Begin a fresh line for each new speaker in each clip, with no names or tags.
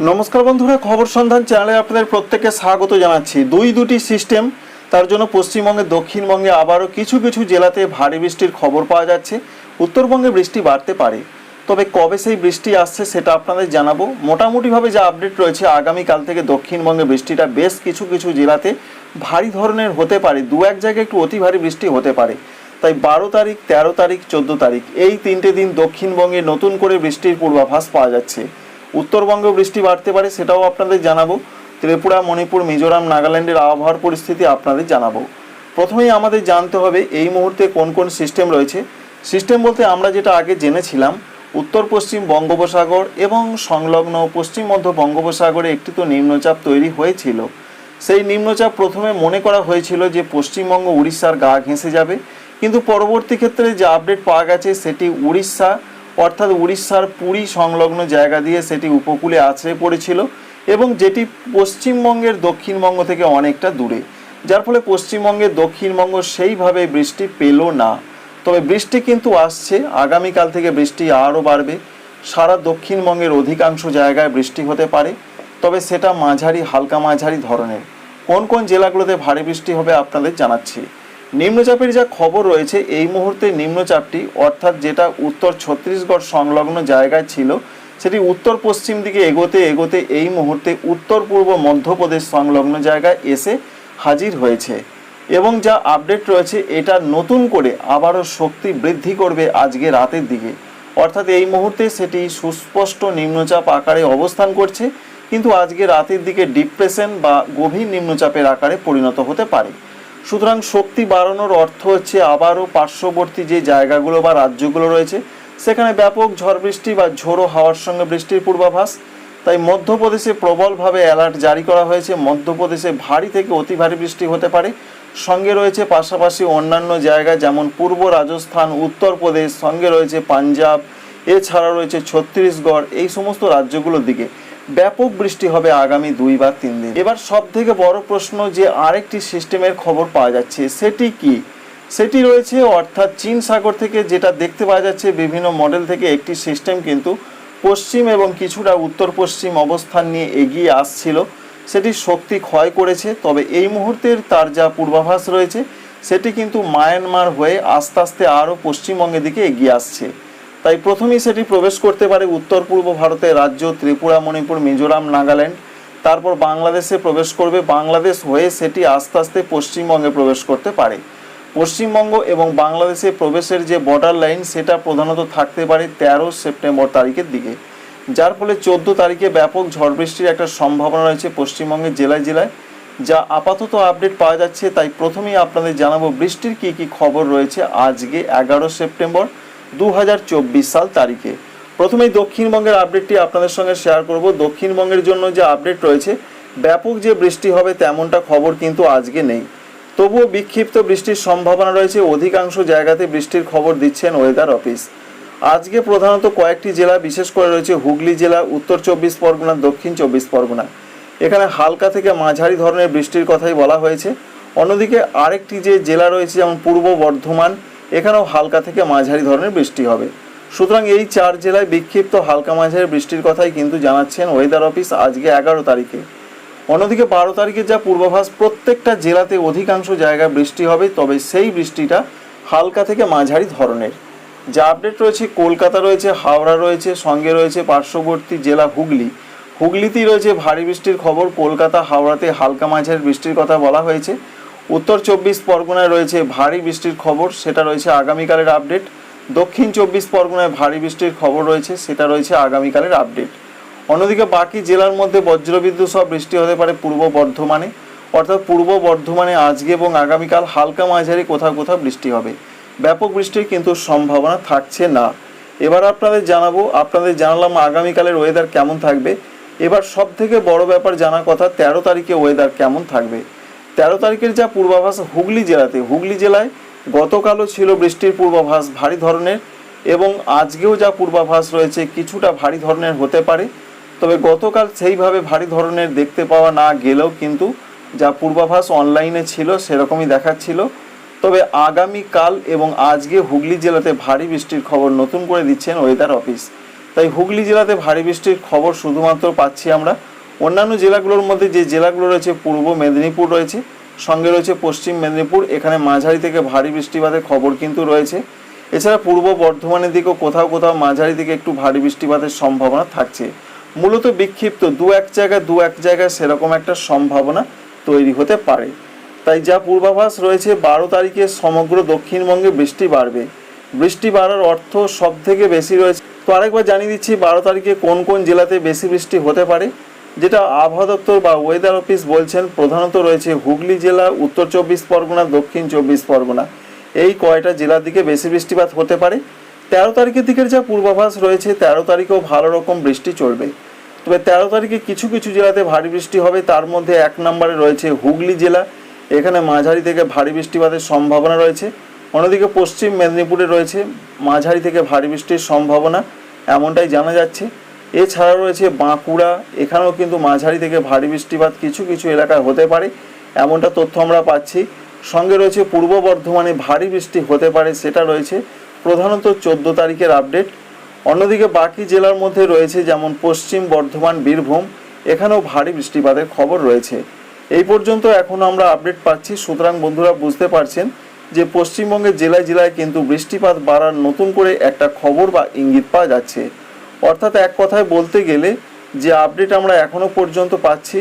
নমস্কার বন্ধুরা, খবর সন্ধান চ্যানেলে আপনাদের প্রত্যেককে স্বাগত জানাচ্ছি। দুই দুটি সিস্টেম, তার জন্য পশ্চিমবঙ্গে, দক্ষিণবঙ্গে আবারও কিছু কিছু জেলাতে ভারী বৃষ্টির খবর পাওয়া যাচ্ছে। উত্তরবঙ্গে বৃষ্টি বাড়তে পারে। তবে কবে সেই বৃষ্টি আসছে সেটা আপনাদের জানাব। মোটামুটিভাবে যা আপডেট রয়েছে, আগামীকাল থেকে দক্ষিণবঙ্গে বৃষ্টিটা বেশ কিছু কিছু জেলাতে ভারী ধরনের হতে পারে। দু এক জায়গায় একটু অতি ভারী বৃষ্টি হতে পারে। তাই বারো তারিখ, তেরো তারিখ, চোদ্দ তারিখ, এই তিনটে দিন দক্ষিণবঙ্গে নতুন করে বৃষ্টির পূর্বাভাস পাওয়া যাচ্ছে। উত্তরবঙ্গেও বৃষ্টি বাড়তে পারে, সেটাও আপনাদের জানাব। ত্রিপুরা, মণিপুর, মিজোরাম, নাগাল্যান্ডের আবহাওয়ার পরিস্থিতি আপনাদের জানাব। প্রথমেই আমাদের জানতে হবে, এই মুহূর্তে কোন কোন সিস্টেম রয়েছে? সিস্টেম বলতে আমরা যেটা আগে জেনেছিলাম, উত্তর পশ্চিম বঙ্গোপসাগর এবং সংলগ্ন পশ্চিম মধ্য বঙ্গোপসাগরে একটি তো নিম্নচাপ তৈরি হয়েছিল। সেই নিম্নচাপ প্রথমে মনে করা হয়েছিল যে পশ্চিমবঙ্গ উড়িষ্যার গা ঘেঁষে যাবে, কিন্তু পরবর্তী ক্ষেত্রে যে আপডেট পাওয়া গেছে সেটি উড়িষ্যা অর্থাৎ উড়িষ্যার পুরী সংলগ্ন জায়গা দিয়ে সেটি উপকূলে আছড়ে পড়েছিল এবং যেটি পশ্চিমবঙ্গের দক্ষিণবঙ্গ থেকে অনেকটা দূরে। যার ফলে পশ্চিমবঙ্গের দক্ষিণবঙ্গ সেইভাবে বৃষ্টি পেল না। তবে বৃষ্টি কিন্তু আসছে, আগামীকাল থেকে বৃষ্টি আরও বাড়বে। সারা দক্ষিণবঙ্গের অধিকাংশ জায়গায় বৃষ্টি হতে পারে, তবে সেটা মাঝারি, হালকা মাঝারি ধরনের। কোন কোন জেলাগুলোতে ভারী বৃষ্টি হবে আপনাদের জানাচ্ছি। নিম্নচাপের যা খবর রয়েছে, এই মুহূর্তে নিম্নচাপটি, অর্থাৎ যেটা উত্তর ছত্তিশগড় সংলগ্ন জায়গায় ছিল, সেটি উত্তর পশ্চিম দিকে এগোতে এগোতে এই মুহূর্তে উত্তর পূর্ব মধ্যপ্রদেশ সংলগ্ন জায়গায় এসে হাজির হয়েছে। এবং যা আপডেট রয়েছে, এটা নতুন করে আবারও শক্তি বৃদ্ধি করবে আজকে রাতের দিকে। অর্থাৎ এই মুহূর্তে সেটি সুস্পষ্ট নিম্নচাপ আকারে অবস্থান করছে, কিন্তু আজকে রাতের দিকে ডিপ্রেশন বা গভীর নিম্নচাপের আকারে পরিণত হতে পারে। সুতরাং শক্তি বাড়ানোর অর্থ হচ্ছে আবারও পার্শ্ববর্তী যে জায়গাগুলো বা রাজ্যগুলো রয়েছে, সেখানে ব্যাপক ঝড় বৃষ্টি বা ঝোড়ো হাওয়ার সঙ্গে বৃষ্টির পূর্বাভাস। তাই মধ্যপ্রদেশে প্রবলভাবে অ্যালার্ট জারি করা হয়েছে। মধ্যপ্রদেশে ভারী থেকে অতি ভারী বৃষ্টি হতে পারে। সঙ্গে রয়েছে পাশাপাশি অন্যান্য জায়গা যেমন পূর্ব রাজস্থান, উত্তরপ্রদেশ, সঙ্গে রয়েছে পাঞ্জাব এছাড়া রয়েছে ছত্তিশগড়, এই সমস্ত রাজ্যগুলোর দিকে। ব্যাপক বৃষ্টি হবে আগামী দুই বা তিন দিন। এবার সব থেকে বড় প্রশ্ন যে আরেকটি সিস্টেমের খবর পাওয়া যাচ্ছে, সেটি কি? সেটি রয়েছে অর্থাৎ চীন সাগর থেকে যেটা দেখতে পাওয়া যাচ্ছে, বিভিন্ন মডেল থেকে একটি সিস্টেম কিন্তু পশ্চিম এবং কিছুটা উত্তর পশ্চিম অবস্থান নিয়ে এগিয়ে আসছিল। সেটি শক্তি ক্ষয় করেছে, তবে এই মুহূর্তের তার যা পূর্বাভাস রয়েছে, সেটি কিন্তু মায়ানমার হয়ে আস্তে আস্তে আরও পশ্চিমবঙ্গের দিকে এগিয়ে আসছে। তাই প্রথমেই সেটি প্রবেশ করতে পারে উত্তর পূর্ব ভারতের রাজ্য ত্রিপুরা, মণিপুর, মিজোরাম, নাগাল্যান্ড। তারপর বাংলাদেশে প্রবেশ করবে। বাংলাদেশ হয়ে সেটি আস্তে আস্তে পশ্চিমবঙ্গে প্রবেশ করতে পারে। পশ্চিমবঙ্গ এবং বাংলাদেশে প্রবেশের যে বর্ডার লাইন সেটা প্রধানত থাকতে পারে তেরো সেপ্টেম্বর তারিখের দিকে। যার ফলে চোদ্দ তারিখে ব্যাপক ঝড় বৃষ্টির একটা সম্ভাবনা রয়েছে পশ্চিমবঙ্গের জেলায় জেলায়। যা আপাতত আপডেট পাওয়া যাচ্ছে। তাই প্রথমেই আপনাদের জানাব বৃষ্টির কী কী খবর রয়েছে আজকে এগারো সেপ্টেম্বর। দু হাজার চব্বিশ সাল তারিখে। প্রথমেই দক্ষিণবঙ্গের আপডেটটি আপনাদের সঙ্গে শেয়ার করব। দক্ষিণবঙ্গের জন্য যে আপডেট রয়েছে, ব্যাপক যে বৃষ্টি হবে তেমনটা খবর কিন্তু আজকে নেই। তবুও বিক্ষিপ্ত বৃষ্টির সম্ভাবনা রয়েছে, অধিকাংশ জায়গাতে বৃষ্টির খবর দিচ্ছেন ওয়েদার অফিস আজকে প্রধানত কয়েকটি জেলা, বিশেষ করে রয়েছে হুগলি জেলা, উত্তর চব্বিশ পরগনা, দক্ষিণ চব্বিশ পরগনা। এখানে হালকা থেকে মাঝারি ধরনের বৃষ্টির কথাই বলা হয়েছে। অন্যদিকে আরেকটি যে জেলা রয়েছে, যেমন পূর্ব বর্ধমান এখানেও হালকা থেকে মাঝারি ধরনের বৃষ্টি হবে। সুতরাং এই চার জেলায় বিক্ষিপ্ত হালকা মাঝারি বৃষ্টির কথাই কিন্তু জানাচ্ছেন ওয়েদার অফিস আজকে এগারো তারিখে। অন্যদিকে বারো তারিখে যা পূর্বাভাস, প্রত্যেকটা জেলাতে অধিকাংশ জায়গায় বৃষ্টি হবে, তবে সেই বৃষ্টিটা হালকা থেকে মাঝারি ধরনের। যা আপডেট রয়েছে, কলকাতা রয়েছে, হাওড়া রয়েছে, সঙ্গে রয়েছে পার্শ্ববর্তী জেলা হুগলি। হুগলিতেই রয়েছে ভারী বৃষ্টির খবর, কলকাতা, হাওড়াতে হালকা মাঝারি বৃষ্টির কথা বলা হয়েছে। উত্তর চব্বিশ পরগনায় রয়েছে ভারী বৃষ্টির খবর, সেটা রয়েছে আগামীকালের আপডেট দক্ষিণ চব্বিশ পরগনায় ভারী বৃষ্টির খবর রয়েছে, সেটা রয়েছে আগামীকালের আপডেট অন্যদিকে বাকি জেলার মধ্যে বজ্রবিদ্যুৎ সহ বৃষ্টি হতে পারে পূর্ব বর্ধমানে। অর্থাৎ পূর্ব বর্ধমানে আজকে এবং আগামীকাল হালকা মাঝারি কোথাও কোথাও বৃষ্টি হবে। ব্যাপক বৃষ্টির কিন্তু সম্ভাবনা থাকছে না। এবার আপনাদের জানাব, আপনাদের জানালাম আগামীকালের ওয়েদার কেমন থাকবে। এবার সব থেকে বড় ব্যাপার জানা কথা, তেরো তারিখে ওয়েদার কেমন থাকবে। তেরো তারিখের যা পূর্বাভাস হুগলি জেলাতে। হুগলি জেলায় গতকালও ছিল বৃষ্টির পূর্বাভাস, ভারী ধরনের, এবং আজকেও যা পূর্বাভাস রয়েছে, কিছুটা ভারী ধরনের হতে পারে। তবে গতকাল সেইভাবে ভারী ধরনের দেখতে পাওয়া না গেলেও কিন্তু যা পূর্বাভাস অনলাইনে ছিল, সেরকমই দেখাচ্ছিল। তবে আগামী কাল এবং আজকে হুগলি জেলাতে ভারী বৃষ্টির খবর নতুন করে দিচ্ছেন ওয়েদার অফিস। তাই হুগলি জেলাতে ভারী বৃষ্টির খবর শুধুমাত্র পাচ্ছি আমরা। অন্যান্য জেলাগুলোর মধ্যে যে জেলাগুলো রয়েছে, পূর্ব মেদিনীপুর রয়েছে, সঙ্গে রয়েছে পশ্চিম মেদিনীপুর, এখানে মাঝারি থেকে ভারী বৃষ্টিপাতের খবর কিন্তু রয়েছে। এছাড়া পূর্ব বর্ধমানের দিকেও কোথাও কোথাও মাঝারি দিকে একটু ভারী বৃষ্টিপাতের সম্ভাবনা থাকছে। মূলত বিক্ষিপ্ত দু এক জায়গায় দু এক জায়গায় সেরকম একটা সম্ভাবনা তৈরি হতে পারে। তাই যা পূর্বাভাস রয়েছে, বারো তারিখে সমগ্র দক্ষিণবঙ্গে বৃষ্টি বাড়বে। বৃষ্টি বাড়ার অর্থ সব থেকে বেশি রয়েছে। তো আরেকবার জানিয়ে দিচ্ছি, বারো তারিখে কোন কোন জেলাতে বেশি বৃষ্টি হতে পারে? যেটা আবহাওয়া দপ্তর বা ওয়েদার অফিস বলছেন, প্রধানত রয়েছে হুগলি জেলা, উত্তর চব্বিশ পরগনা, দক্ষিণ চব্বিশ পরগনা। এই কয়টা জেলার দিকে বেশি বৃষ্টিপাত হতে পারে? তেরো তারিখের দিকের যা পূর্বাভাস রয়েছে, তেরো তারিখেও ভালো রকম বৃষ্টি চলবে। তবে তেরো তারিখে কিছু কিছু জেলাতে ভারী বৃষ্টি হবে, তার মধ্যে এক নম্বরে রয়েছে হুগলি জেলা। এখানে মাঝারি থেকে ভারী বৃষ্টিপাতের সম্ভাবনা রয়েছে। অন্যদিকে পশ্চিম মেদিনীপুরে রয়েছে মাঝারি থেকে ভারী বৃষ্টির সম্ভাবনা, এমনটাই জানা যাচ্ছে। এছাড়া রয়েছে বাঁকুড়া, এখানেও কিন্তু মাঝারি থেকে ভারী বৃষ্টিপাত কিছু কিছু এলাকায় হতে পারে, এমনটা তথ্য আমরা পাচ্ছি। সঙ্গে রয়েছে পূর্ব বর্ধমানে ভারী বৃষ্টি হতে পারে, সেটা রয়েছে প্রধানত চোদ্দ তারিখের আপডেট। অন্যদিকে বাকি জেলার মধ্যে রয়েছে যেমন পশ্চিম বর্ধমান, বীরভূম, এখানেও ভারী বৃষ্টিপাতের খবর রয়েছে। এই পর্যন্ত এখন আমরা আপডেট পাচ্ছি। সুতরাং বন্ধুরা বুঝতে পারছেন যে পশ্চিমবঙ্গের জেলায় জেলায় কিন্তু বৃষ্টিপাত বাড়ার নতুন করে একটা খবর বা ইঙ্গিত পাওয়া যাচ্ছে। অর্থাৎ এক কথায় বলতে গেলে যে আপডেট আমরা এখনও পর্যন্ত পাচ্ছি,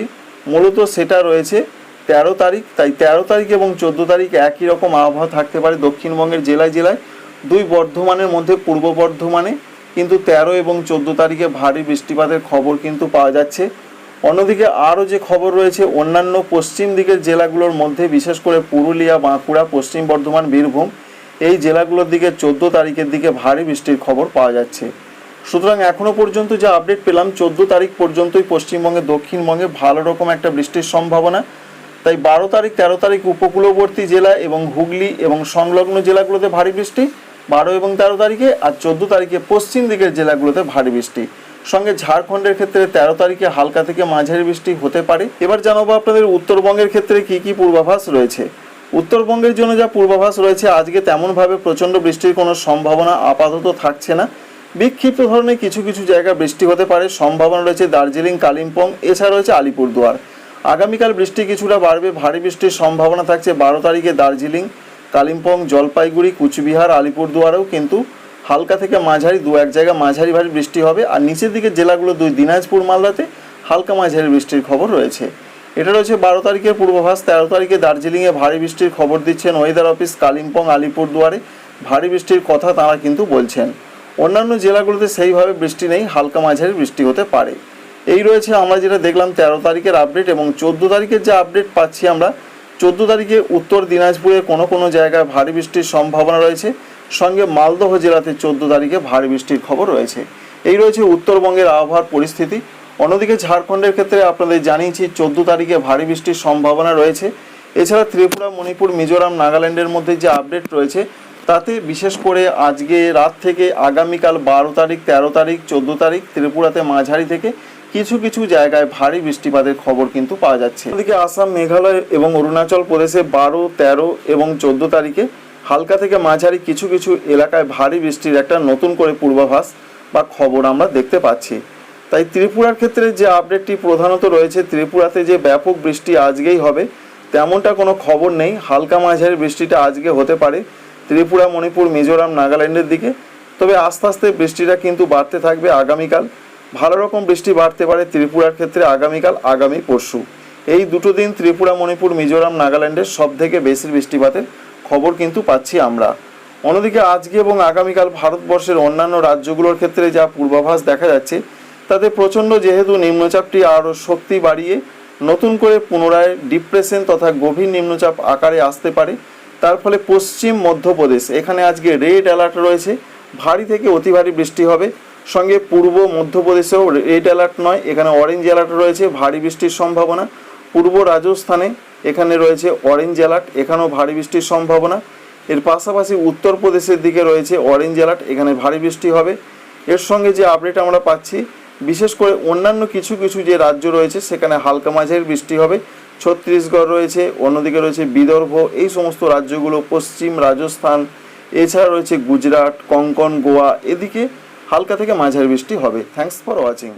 মূলত সেটা রয়েছে তেরো তারিখ, তাই তেরো তারিখ এবং চোদ্দ তারিখ একই রকম আবহাওয়া থাকতে পারে দক্ষিণবঙ্গের জেলায় জেলায়। দুই বর্ধমানের মধ্যে পূর্ব বর্ধমানে, কিন্তু তেরো এবং চোদ্দ তারিখে ভারী বৃষ্টিপাতের খবর কিন্তু পাওয়া যাচ্ছে। অন্যদিকে আরও যে খবর রয়েছে, অন্যান্য পশ্চিম দিকের জেলাগুলোর মধ্যে, বিশেষ করে পুরুলিয়া, বাঁকুড়া, পশ্চিম বর্ধমান, বীরভূম, এই জেলাগুলোর দিকে চোদ্দ তারিখের দিকে ভারী বৃষ্টির খবর পাওয়া যাচ্ছে। সুতরাং এখনও পর্যন্ত যে আপডেট পেলাম, চোদ্দ তারিখ পর্যন্তই পশ্চিমবঙ্গে, দক্ষিণবঙ্গে ভালো রকম একটা বৃষ্টির সম্ভাবনা। তাই বারো তারিখ, তেরো তারিখ উপকূলবর্তী জেলা এবং হুগলি এবং সংলগ্ন জেলাগুলোতে ভারী বৃষ্টি, বারো এবং তেরো তারিখে আর চোদ্দ তারিখে পশ্চিম দিকের জেলাগুলোতে ভারী বৃষ্টি। সঙ্গে ঝাড়খণ্ডের ক্ষেত্রে তেরো তারিখে হালকা থেকে মাঝারি বৃষ্টি হতে পারে। এবার জানাব আপনাদের উত্তরবঙ্গের ক্ষেত্রে কি কি পূর্বাভাস রয়েছে। উত্তরবঙ্গের জন্য যা পূর্বাভাস রয়েছে, আজকে তেমনভাবে প্রচণ্ড বৃষ্টির কোনো সম্ভাবনা আপাতত থাকছে না। বিক্ষিপ্ত ধরনের কিছু কিছু জায়গা বৃষ্টি হতে পারে। সম্ভাবনা রয়েছে দার্জিলিং, কালিম্পং, এছাড়া রয়েছে আলিপুরদুয়ার। আগামীকাল বৃষ্টি কিছুটা বাড়বে, ভারী বৃষ্টির সম্ভাবনা থাকছে বারো তারিখে দার্জিলিং, কালিম্পং, জলপাইগুড়ি, কুচবিহার, আলিপুরদুয়ারেও কিন্তু হালকা থেকে মাঝারি, দু এক জায়গায় মাঝারি ভারী বৃষ্টি হবে। আর নিচের দিকে জেলাগুলো দুই, দিনাজপুর, মালদাতে হালকা মাঝারি বৃষ্টির খবর রয়েছে। এটা রয়েছে বারো তারিখের পূর্বাভাস, তেরো তারিখে দার্জিলিংয়ে ভারী বৃষ্টির খবর দিচ্ছেন ওয়েদার অফিস, কালিম্পং, আলিপুরদুয়ারে ভারী বৃষ্টির কথা তারা কিন্তু বলছেন। অন্যান্য জেলাগুলোতে সেইভাবে বৃষ্টি নেই, হালকা মাঝারি বৃষ্টি হতে পারে। এই রয়েছে আমরা যেটা দেখলাম তেরো তারিখের আপডেট এবং চোদ্দ তারিখের যে আপডেট পাচ্ছি আমরা, চোদ্দ তারিখে উত্তর দিনাজপুরে কোনো কোনো জায়গায় ভারী বৃষ্টির সম্ভাবনা রয়েছে। সঙ্গে মালদহ জেলাতে চোদ্দ তারিখে ভারী বৃষ্টির খবর রয়েছে। এই রয়েছে উত্তরবঙ্গের আবহাওয়ার পরিস্থিতি। অন্যদিকে ঝাড়খণ্ডের ক্ষেত্রে আপনাদের জানিয়েছি, চোদ্দ তারিখে ভারী বৃষ্টির সম্ভাবনা রয়েছে। এছাড়া ত্রিপুরা, মণিপুর, মিজোরাম, নাগাল্যান্ডের মধ্যে যে আপডেট রয়েছে তাতে বিশেষ করে আজকে রাত থেকে আগামীকাল বারো তারিখ, তেরো তারিখ, চোদ্দ তারিখ ত্রিপুরাতে মাঝারি থেকে কিছু কিছু জায়গায় ভারী বৃষ্টিপাতের খবর কিন্তু পাওয়া যাচ্ছে। এদিকে আসাম, মেঘালয় এবং অরুণাচল প্রদেশে বারো, তেরো এবং চোদ্দ তারিখে হালকা থেকে মাঝারি কিছু কিছু এলাকায় ভারী বৃষ্টির একটা নতুন করে পূর্বাভাস বা খবর আমরা দেখতে পাচ্ছি। তাই ত্রিপুরার ক্ষেত্রে যে আপডেটটি প্রধানত রয়েছে, ত্রিপুরাতে যে ব্যাপক বৃষ্টি আজকেই হবে, তেমনটা কোনো খবর নেই। হালকা মাঝারি বৃষ্টিটা আজকে হতে পারে। ত্রিপুরা, মণিপুর, মিজোরাম, নাগাল্যান্ডের দিকে। তবে আস্তে আস্তে বৃষ্টিটা কিন্তু বাড়তে থাকবে আগামীকাল। ভালো রকম বৃষ্টি বাড়তে পারে ত্রিপুরার ক্ষেত্রে আগামীকাল, আগামী পরশু। এই দুটো দিন ত্রিপুরা, মণিপুর, মিজোরাম, নাগাল্যান্ডের সব থেকে বেশি বৃষ্টিপাতের খবর কিন্তু পাচ্ছি আমরা। অন্যদিকে আজকে এবং আগামীকাল ভারতবর্ষের অন্যান্য রাজ্যগুলোর ক্ষেত্রে যা পূর্বাভাস দেখা যাচ্ছে, তাতে প্রচণ্ড যেহেতু নিম্নচাপটি আরও শক্তি বাড়িয়ে নতুন করে পুনরায় ডিপ্রেশন তথা গভীর নিম্নচাপ আকারে আসতে পারে। তার ফলে পশ্চিম মধ্যপ্রদেশ, এখানে আজকে রেড অ্যালার্ট রয়েছে। ভারী থেকে অতি ভারী বৃষ্টি হবে। সঙ্গে পূর্ব মধ্যপ্রদেশেও রেড অ্যালার্ট নয়, এখানে অরেঞ্জ অ্যালার্ট রয়েছে, ভারী বৃষ্টির সম্ভাবনা। পূর্ব রাজস্থানে এখানে রয়েছে অরেঞ্জ অ্যালার্ট এখানেও ভারী বৃষ্টির সম্ভাবনা। এর পাশাপাশি উত্তরপ্রদেশের দিকে রয়েছে অরেঞ্জ অ্যালার্ট এখানে ভারী বৃষ্টি হবে। এর সঙ্গে যে আপডেট আমরা পাচ্ছি, বিশেষ করে অন্যান্য কিছু কিছু যে রাজ্য রয়েছে, সেখানে হালকা মাঝের বৃষ্টি হবে। ছত্তিশগড় রয়েছে, অন্যদিকে রয়েছে বিদর্ভ, এই সমস্ত রাজ্যগুলো পশ্চিম রাজস্থান, এছাড়া রয়েছে গুজরাট, কঙ্কন, গোয়া, এদিকে হালকা থেকে মাঝারি বৃষ্টি হবে। Thanks for watching